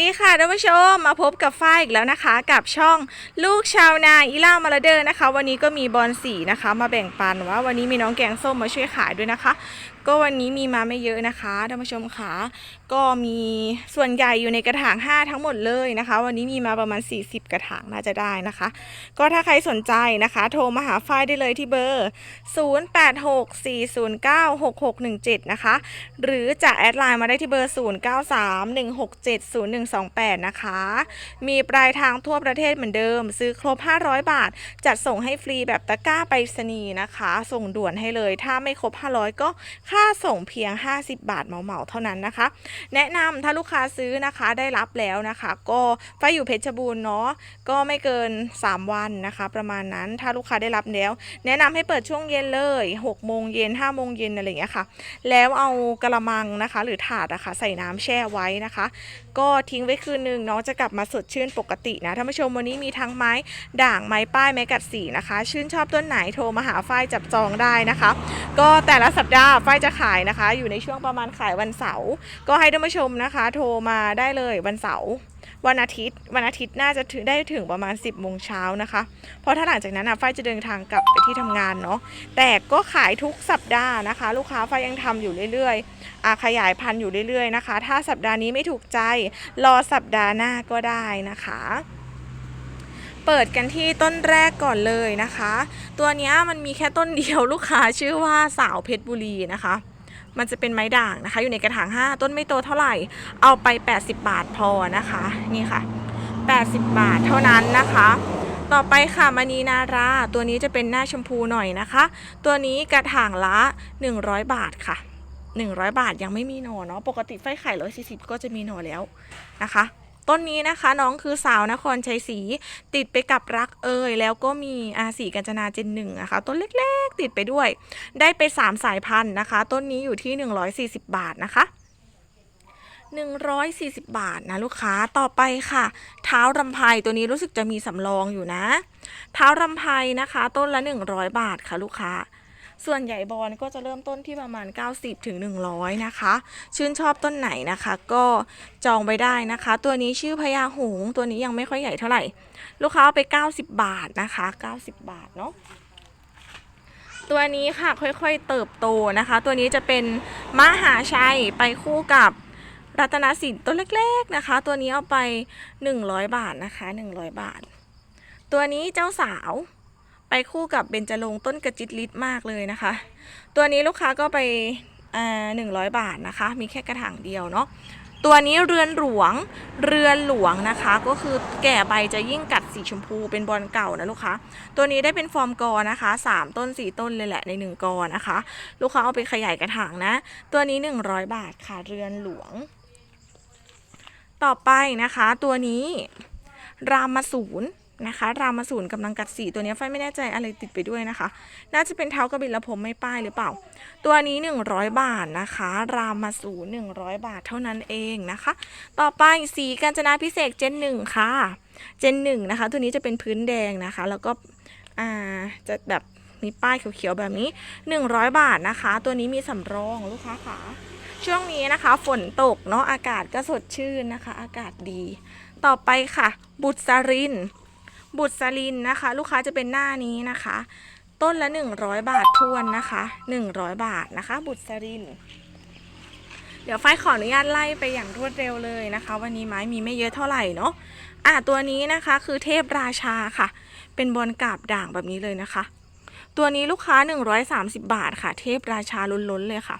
ดีค่ะท่านผู้ชมมาพบกับฝ้ายอีกแล้วนะคะ กับช่องลูกชาวนาอีล่ามาลาเดอร์นะคะ วันนี้ก็มีบอลสีนะคะ มาแบ่งปันว่าวันนี้มีน้องแกงส้มมาช่วยขายด้วยนะคะก็วันนี้มีมาไม่เยอะนะคะท่านผู้ชมค่ะก็มีส่วนใหญ่อยู่ในกระถาง 5 ทั้งหมดเลยนะคะ วันนี้มีมาประมาณ 40 กระถางน่าจะได้นะคะ ก็ถ้าใครสนใจนะคะ โทรมาหาฝ้ายได้เลยที่เบอร์ 0864096617 นะคะ หรือจะแอดไลน์มาได้ที่เบอร์ 0931670128 นะคะ มีปลายทางทั่วประเทศเหมือนเดิม ซื้อครบ 500 บาท จัดส่งให้ฟรีแบบตะกร้าไปรษณีย์นะคะ ส่งด่วนให้เลย ถ้าไม่ครบ 500 ก็ค่าส่งเพียง 50 บาทเหมาๆเท่านั้นนะคะ แนะนำถ้าลูกค้าซื้อนะคะได้รับแล้วนะคะ ก็ไฟอยู่เพชรบูรณ์เนาะก็ไม่เกิน 3 วันนะคะ ประมาณนั้นถ้าลูกค้าได้รับแล้ว แนะนำให้เปิดช่วงเย็นเลย6โมงเย็น5โมงเย็นอะไรอย่างเงี้ยค่ะ แล้วเอากระมังนะคะ หรือถาดอะคะใส่น้ำแช่ไว้นะคะ ก็ทิ้งไว้คืนหนึ่งน้องจะกลับมาสดชื่นปกตินะท่านผู้ชมวันนี้มีทั้งไม้ด่างไม้ป้ายไม้กัดสีนะคะ ชื่นชอบต้นไหนโทรมาหาฝ้ายจับจองได้นะคะ ก็แต่ละสัปดาห์ฝ้ายจะขายนะคะ อยู่ในช่วงประมาณขายวันเสาร์ก็ให้ท่านผู้ชมนะคะ โทรมาได้เลยวันเสาร์ วันอาทิตย์ วันอาทิตย์น่าจะถึงได้ถึงประมาณ 10บโมงเช้านะคะ เพราะถ้าหลังจากนั้นอะฝ้ายจะเดินทางกลับไปที่ทำงานเนาะแต่ก็ขายทุกสัปดาห์นะคะ ลูกค้าฝ้ายยังทำอยู่เรื่อยๆอะขยายพันธุ์อยู่เรื่อยๆนะคะ ถ้าสัปดาห์นี้ไม่ถูกใจรอสัปดาห์หน้าก็ได้นะคะเปิดกันที่ต้นแรกก่อนเลยนะคะ ตัวเนี้ยมันมีแค่ต้นเดียวลูกค้าชื่อว่าสาวเพชรบุรีนะคะ มันจะเป็นไม้ด่างนะคะ อยู่ในกระถาง 5 ต้นไม่โตเท่าไหร่ เอาไป 80 บาทพอนะคะ นี่ค่ะ 80 บาทเท่านั้นนะคะ ต่อไปค่ะมณีนารา ตัวนี้จะเป็นหน้าชมพูหน่อยนะคะ ตัวนี้กระถางละ 100 บาทค่ะ 100 บาทยังไม่มีหนอเนาะ ปกติไฟไข่140 ก็จะมีหนอแล้วนะคะ ต้นนี้นะคะ น้องคือสาวนครชัยศรีติดไปกับรักเอ่ยแล้วก็มีอาสีกัญจนาเจนหนึ่งนะคะต้นเล็กๆติดไปด้วย ได้ไป 3 สายพันธุ์นะคะ ต้นนี้อยู่ที่ 140 บาทนะคะ140 บาทนะลูกค้าต่อไปค่ะ เท้ารำไพตัวนี้รู้สึกจะมีสำรองอยู่นะ เท้ารำไพนะคะ ต้นละ 100 บาทค่ะลูกค้า ส่วนใหญ่บอลก็จะเริ่มต้นที่ประมาณ 90ถึง100นะคะ ชื่นชอบต้นไหนนะคะ ก็จองไปได้นะคะ ตัวนี้ชื่อพญาหงส์ตัวนี้ยังไม่ค่อยใหญ่เท่าไหร่ ลูกค้าเอาไป 90 บาทนะคะ 90 บาทเนาะตัวนี้ค่ะค่อยๆเติบโตนะคะ ตัวนี้จะเป็นมหาชัยไปคู่กับรัตนสินตัวเล็กๆนะคะ ตัวนี้เอาไป 100 บาทนะคะ 100 บาท ตัวนี้เจ้าสาว ไปคู่กับเบญจรงต้นกระจิตลิตมากเลยนะคะ ตัวนี้ลูกค้าก็ไปหนึ่งร้อยบาทนะคะ มีแค่กระถางเดียวเนาะตัวนี้เรือนหลวงเรือนหลวงนะคะ ก็คือแก่ใบจะยิ่งกัดสีชมพูเป็นบอลเก่านะลูกค้าตัวนี้ได้เป็นฟอร์มกอนะคะ 3 ต้น 4 ต้นเลยแหละใน 1 กอนะคะ ลูกค้าเอาไปขยายกระถางนะ ตัวนี้ 100 บาทค่ะเรือนหลวง ต่อไปนะคะ ตัวนี้ รามสูน นะคะ รามาสูนกำลังกัดสีตัวนี้ไฟไม่แน่ใจอะไรติดไปด้วยนะคะ น่าจะเป็นเท้ากระบิลผมไม่ป้ายหรือเปล่า ตัวนี้ 100 บาทนะคะ รามาสูน100 บาทเท่านั้นเองนะคะ ต่อไปสีกาญจนาพิเศษเจนหนึ่งค่ะเจนหนึ่งนะคะ ตัวนี้จะเป็นพื้นแดงนะคะ แล้วก็อ่าจะแบบมีป้ายเขียวๆแบบนี้ 100 บาทนะคะ ตัวนี้มีสำรองลูกค้าค่ะช่วงนี้นะคะ ฝนตกเนาะอากาศก็สดชื่นนะคะ อากาศดี ต่อไปค่ะ บุตรสริน บุตรสลินนะคะ ลูกค้าจะเป็นหน้านี้นะคะ ต้นละ 100 บาททวนนะคะ 100 บาทนะคะ บุตรสลิน เดี๋ยวไฟขออนุญาตไล่ไปอย่างรวดเร็วเลยนะคะ วันนี้ไม้มีไม่เยอะเท่าไหร่เนาะอะตัวนี้นะคะคือเทพราชาค่ะ เป็นบอลกาบด่างแบบนี้เลยนะคะ ตัวนี้ลูกค้า 130 บาทค่ะ เทพราชาล้นๆเลยค่ะ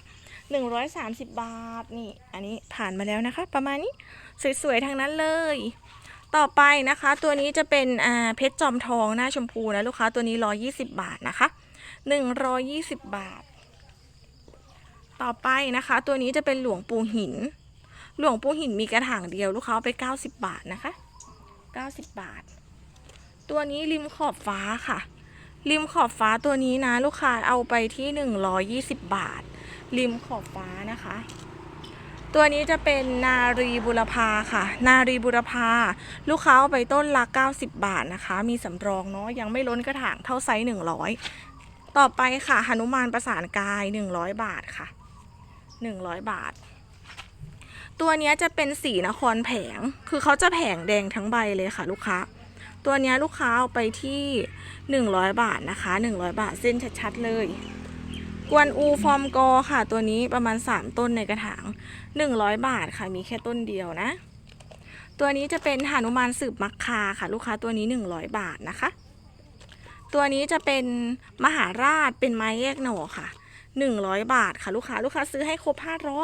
130 บาท นี่ อันนี้ผ่านมาแล้วนะคะ ประมาณนี้ สวย ๆ ทั้งนั้นเลย ต่อไปนะคะตัวนี้จะเป็นเพชรจอมทองหน้าชมพูนะลูกค้าตัวนี้ 120 บาทนะคะ 120 บาท ต่อไปนะคะ ตัวนี้จะเป็นหลวงปู่หิน หลวงปู่หินมีกระถางเดียวลูกค้าเอาไป 90 บาทนะคะ 90 บาท ตัวนี้ริมขอบฟ้าค่ะ ริมขอบฟ้าตัวนี้นะลูกค้าเอาไปที่ 120 บาท ริมขอบฟ้านะคะ ตัวนี้จะเป็นนารีบุรพาค่ะ นารีบุรพา ลูกค้าเอาไปต้นละ 90 บาทนะคะ มีสำรองเนาะยังไม่ล้นกระถางเท่าไซส์100 ต่อไปค่ะหนุมานประสานกาย 100 บาทค่ะ 100 บาท ตัวนี้จะเป็นสีนครแผง คือเขาจะแผงแดงทั้งใบเลยค่ะ ลูกค้า ตัวนี้ลูกค้าเอาไปที่ 100 บาทนะคะ 100 บาทเส้นชัดๆเลย กวนอูฟอร์มกอค่ะ ตัวนี้ประมาณ 3 ต้นในกระถาง 100 บาทค่ะ มีแค่ต้นเดียวนะ ตัวนี้จะเป็นหานุมานสืบมักคาค่ะ ลูกค้าตัวนี้ 100 บาทนะคะ ตัวนี้จะเป็นมหาราชเป็นไม้แยกหน่อค่ะ 100 บาทค่ะลูกค้าลูกค้าซื้อให้ครบ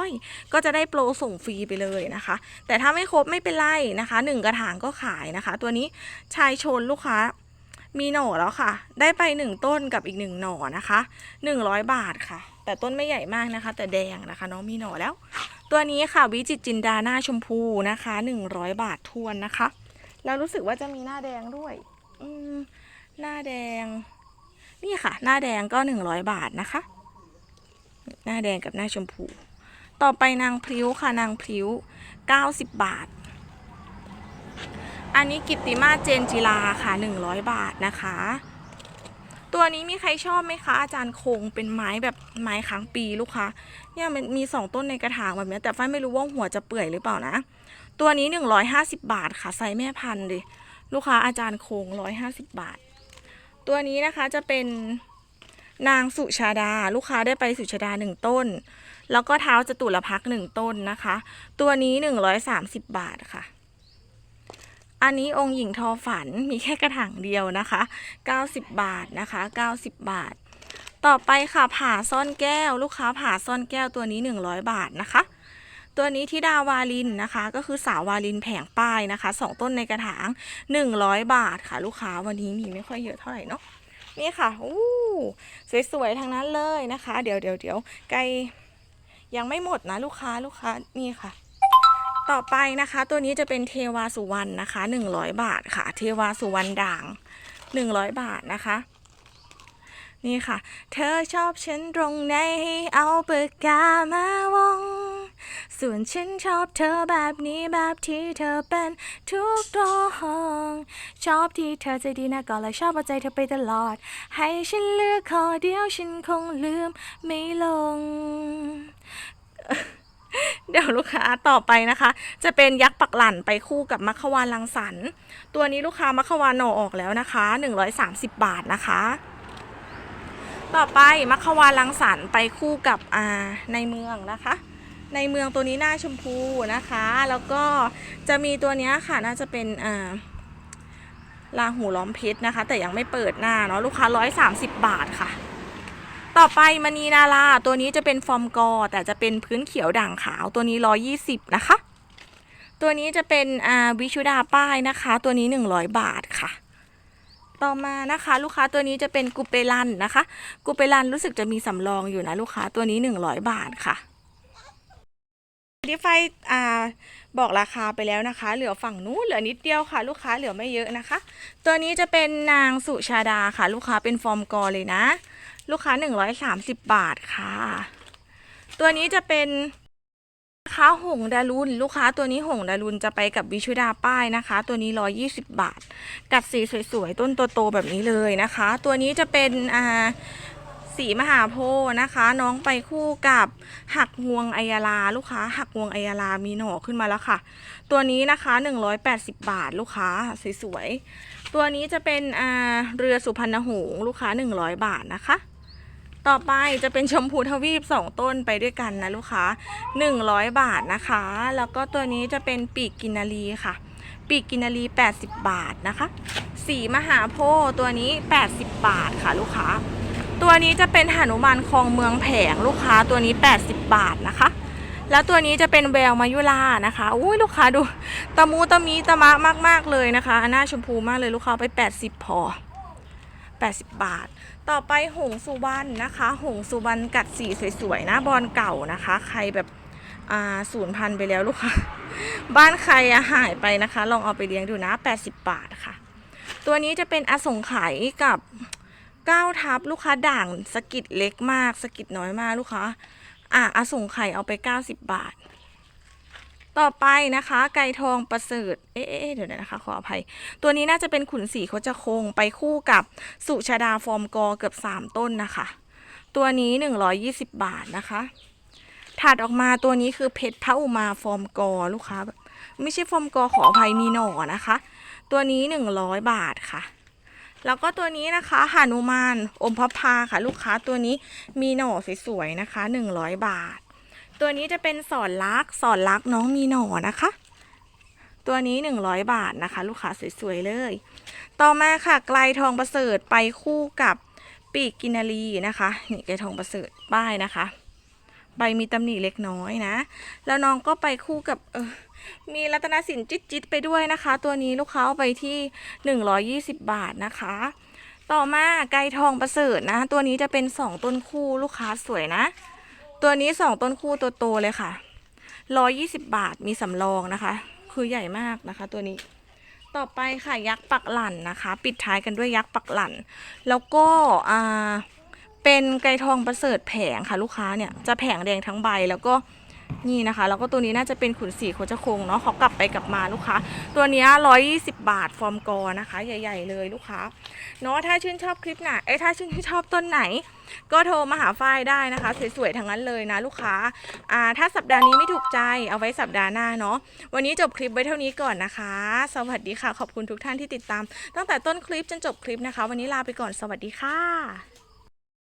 500 ก็จะได้โปรส่งฟรีไปเลยนะคะ แต่ถ้าไม่ครบไม่เป็นไรนะคะหนึ่งกระถางก็ขายนะคะ ตัวนี้ชายชนลูกค้า มีหน่อแล้วค่ะ ได้ไปหนึ่งต้นกับอีกหนึ่งหน่อนะคะหนึ่งร้อยบาทค่ะ แต่ต้นไม่ใหญ่มากนะคะ แต่แดงนะคะน้องมีหน่อแล้ว ตัวนี้ค่ะวิจิตจินดาหน้าชมพูนะคะหนึ่งร้อยบาททวนนะคะ แล้วรู้สึกว่าจะมีหน้าแดงด้วย อืมหน้าแดง นี่ค่ะ หน้าแดงก็หนึ่งร้อยบาทนะคะ หน้าแดงกับหน้าชมพู ต่อไปนางพริ้วค่ะนางพริ้วเก้าสิบบาท อันนี้กิตติมาเจนจิลาค่ะ 100 บาทนะคะ ตัวนี้มีใครชอบไหมคะ อาจารย์คงเป็นไม้แบบไม้ค้างปีลูกค้าเนี่ยมันมี 2 ต้นในกระถางแบบนี้แต่ฝ้ายไม่รู้ว่าหัวจะเปื่อยหรือเปล่านะ ตัวนี้ 150 บาทค่ะไซส์แม่พันธุ์ดิลูกค้าอาจารย์คง 150 บาท ตัวนี้นะคะจะเป็นนางสุชาดา ลูกค้าได้ไปสุชาดาหนึ่งต้น แล้วก็เท้าจตุรพักหนึ่งต้นนะคะ ตัวนี้ 130 บาทค่ะ อันนี้องค์หญิงทอฝันมีแค่กระถางเดียวนะคะ 90 บาทนะคะ 90 บาท ต่อไปค่ะผ่าซ่อนแก้ว ลูกค้าผ่าซ่อนแก้วตัวนี้ 100 บาทนะคะ ตัวนี้ที่ดาวาลินนะคะ ก็คือสาววาลินแผงป้ายนะคะสองต้นในกระถาง 100 บาทค่ะ ลูกค้าวันนี้มีไม่ค่อยเยอะเท่าไหร่เนาะนี่ค่ะอู้สวยๆทั้งนั้นเลยนะคะ เดี๋ยวเดี๋ยวเดี๋ยวไกลยังไม่หมดนะลูกค้าลูกค้านี่ค่ะ ต่อไปนะคะ ตัวนี้จะเป็นเทวาสุวรรณนะคะ 100 บาทค่ะ เทวาสุวรรณด่าง 100 บาทนะคะ นี่ค่ะ เธอชอบฉันตรงไหนให้เอาปากกามาวง ส่วนฉันชอบเธอแบบนี้แบบที่เธอเป็นทุกตรงชอบที่เธอใจดีนะก็เลยชอบเอาใจเธอไปตลอด ให้ฉันเลือกขอเดียวฉันคงลืมไม่ลง เดี๋ยวลูกค้าต่อไปนะคะ จะเป็นยักษ์ปักหลั่นไปคู่กับมัคควานลังสรรตัวนี้ลูกค้ามัคควานหนออกแล้วนะคะ 130 บาทนะคะ ต่อไปมัคควานลังสรรไปคู่กับอ่าในเมืองนะคะ ในเมืองตัวนี้หน้าชมพูนะคะ แล้วก็จะมีตัวนี้ค่ะน่าจะเป็นอ่าลาหูล้อมเพชรนะคะ แต่ยังไม่เปิดหน้าเนาะลูกค้า 130 บาทค่ะ ต่อไปมณีนาราตัวนี้จะเป็นฟอร์มกอ แต่จะเป็นพื้นเขียวด่างขาวตัวนี้ 120 นะคะ ตัวนี้จะเป็นอ่าวิชุดาป้ายนะคะ ตัวนี้ 100 บาทค่ะ ต่อมานะคะ ลูกค้าตัวนี้จะเป็นกุเปลันนะคะ กุเปลันรู้สึกจะมีสำรองอยู่นะลูกค้าตัวนี้ 100 บาทค่ะดิไฟอ่าบอกราคาไปแล้วนะคะ เหลือฝั่งนู้นเหลือนิดเดียวค่ะ ลูกค้าเหลือไม่เยอะนะคะ ตัวนี้จะเป็นนางสุชาดาค่ะ ลูกค้าเป็นฟอร์มกอเลยนะ ลูกค้า 130 บาทค่ะ ตัวนี้จะเป็นนะคะหงดารุนลูกค้าตัวนี้หงดารุนจะไปกับวิชุดาป้ายนะคะ ตัวนี้ 120 บาท กัดสีสวยๆ ต้นโตๆแบบนี้เลยนะคะ ตัวนี้จะเป็นอ่าสีมหาโพธิ์นะคะ น้องไปคู่กับหักงวงอัยาลา ลูกค้า หักงวงอัยาลามีหน่อขึ้นมาแล้วค่ะ ตัวนี้นะคะ 180 บาทลูกค้าสวยๆตัวนี้จะเป็นอ่าเรือสุพรรณหงส์ลูกค้า 100 บาทนะคะ ต่อไปจะเป็นชมพูทวีปสองต้นไปด้วยกันนะลูกค้า 100 บาทนะคะ แล้วก็ตัวนี้จะเป็นปีกกินารีค่ะ ปีกกินารี 80 บาทนะคะ สีมหาโพธิ์ตัวนี้ 80 บาทค่ะลูกค้า ตัวนี้จะเป็นหนุมานคลองเมืองแผงลูกค้าตัวนี้ 80 บาทนะคะแล้วตัวนี้จะเป็นแววมายุลานะคะอุ้ยลูกค้าดู ตะมูตะมีตะมะมาก ๆ เลยนะคะ หน้าชมพูมากเลยลูกค้าไป 80 พอ 80 บาท ต่อไปหงสุวรรณนะคะ หงสุวรรณกัดสีสวยๆนะบอลเก่านะคะ ใครแบบศูนย์พันไปแล้วลูกค้าบ้านใครอะหายไปนะคะ ลองเอาไปเลี้ยงดูนะ 80 บาทค่ะ ตัวนี้จะเป็นอสงไขยกับก้าวทับลูกค้าด่างสกิดเล็กมากสกิดน้อยมากลูกค้าอะอสงไขยเอาไป 90 บาท ต่อไปนะคะ ไก่ทองประเสริฐ เอ๊ะเดี๋ยวนะคะ ขออภัย ตัวนี้น่าจะเป็นขุนศรีโคจรคงไปคู่กับสุชาดาฟอร์มกอเกือบ 3 ต้นนะคะ ตัวนี้ 120 บาทนะคะ ถัดออกมาตัวนี้คือเพชรพระอุมาฟอร์มกอลูกค้า ไม่ใช่ฟอร์มกอขออภัยมีหน่อนะคะ ตัวนี้ 100 บาทค่ะแล้วก็ตัวนี้นะคะหานุมานอมพพาค่ะ ลูกค้าตัวนี้มีหน่อสวยๆนะคะ 100 บาท ตัวนี้จะเป็นสอนลักสอนลักน้องมีหน่อนะคะ ตัวนี้ 100 บาทนะคะ ลูกค้าสวยๆเลย ต่อมาค่ะไกลทองประเสริฐไปคู่กับปีกกินารีนะคะนี่ไกลทองประเสริฐป้ายนะคะ ใบมีตำหนิเล็กน้อยนะ แล้วน้องก็ไปคู่กับเออมีรัตนสินจิตจิตๆไปด้วยนะคะ ตัวนี้ลูกค้าเอาไปที่ 120 บาทนะคะต่อมาไกลทองประเสริฐนะ ตัวนี้จะเป็น 2 ต้นคู่ลูกค้าสวยนะ ตัวนี้สองต้นคู่ตัวโตเลยค่ะร้อยี่สิบาทมีสำรองนะคะ คือใหญ่มากนะคะ ตัวนี้ ต่อไปค่ะยักษ์ปักหลั่นนะคะ ปิดท้ายกันด้วยยักษ์ปักหลั่น แล้วก็อ่าเป็นไก่ทองประเสริฐแผงค่ะลูกค้าเนี่ยจะแผงแดงทั้งใบแล้วก็ นี่นะคะ แล้วก็ตัวนี้น่าจะเป็นขุนสีโคจรคงเนาะเขากลับไปกลับมาลูกค้า ตัวนี้ร้อยยี่สิบบาทฟอร์มกอนะคะ ใหญ่ ๆ เลยลูกค้าเนาะถ้าชื่นชอบคลิปไหนเอ้ยถ้าชื่นชอบต้นไหน ก็โทรมาหาฝ้ายได้นะคะ สวยๆทั้งนั้นเลยนะลูกค้าอ่าถ้าสัปดาห์นี้ไม่ถูกใจเอาไว้สัปดาห์หน้าเนาะวันนี้จบคลิปไว้เท่านี้ก่อนนะคะ สวัสดีค่ะขอบคุณทุกท่านที่ติดตาม ตั้งแต่ต้นคลิปจนจบคลิปนะคะ วันนี้ลาไปก่อนสวัสดีค่ะ